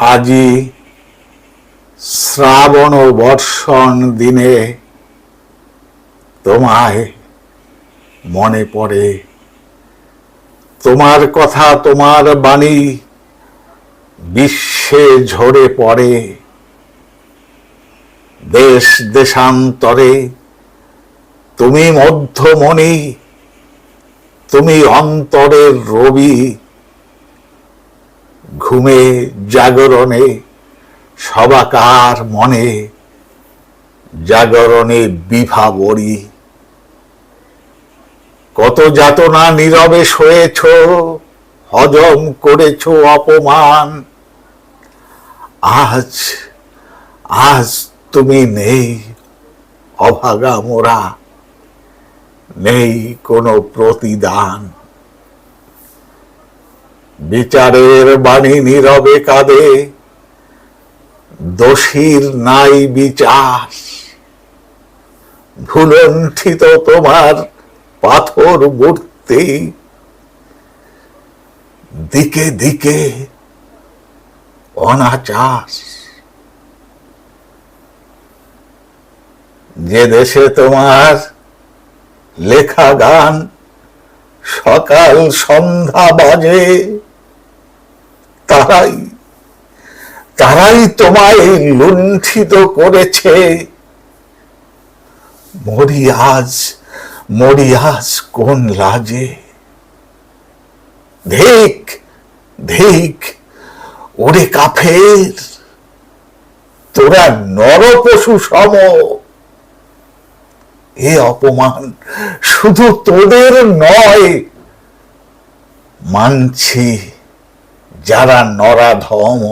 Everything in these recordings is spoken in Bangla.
আজি শ্রাবণ বর্ষণ দিনে তোমায় মনে পড়ে। তোমার কথা তোমার বাণী বিশ্বে ঝরে পড়ে। দেশ দেশান্তরে তুমি মধ্যমণি, তুমি অন্তরের রবি। ঘুমে জাগরণে, সবাকার মনে, জাগরণে বিভাবরী কত যাতনা নীরবে সয়েছ হজম করেছ অপমান। আজ আজ তুমি নেই, অভাগা মোরা, নেই কোনো প্রতিদান। বিচারের বাণী নীরবে কাঁদে। দোষীর নাই বিচার। ভুলণ্ঠিত তোমার পাথর মূর্তি। দিকে দিকে অনাচার। যে দেশে তোমার লেখা গান সকাল সন্ধ্যা বাজে তারাই তারাই তোমায় লুণ্ঠিত করেছে। মরি আজ মরি আজ কোন লাজে ধিক ধিক ওরে কাফের, তোরা নর পশু সম। এ অপমান শুধু তোদের নয়, মানছি যারা নরাধম।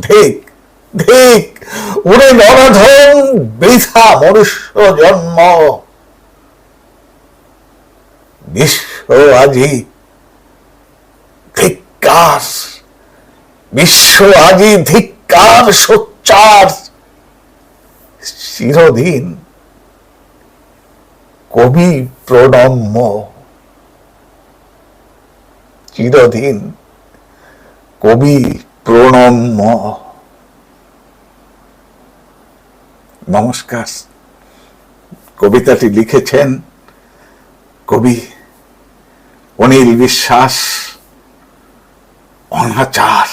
ধিক ধিক ওরে নরাধম, বৃথা মনুষ্য জন্ম। বিশ্ব আজি ধিক্কার, বিশ্ব আজি ধিক্কার, সোচ্চার। চিরদিন কবি প্রণম্য। চিরদিন কবি প্রণম্য। নমস্কার। কবিতাটি লিখেছেন কবি অনিল বিশ্বাস অনাচার।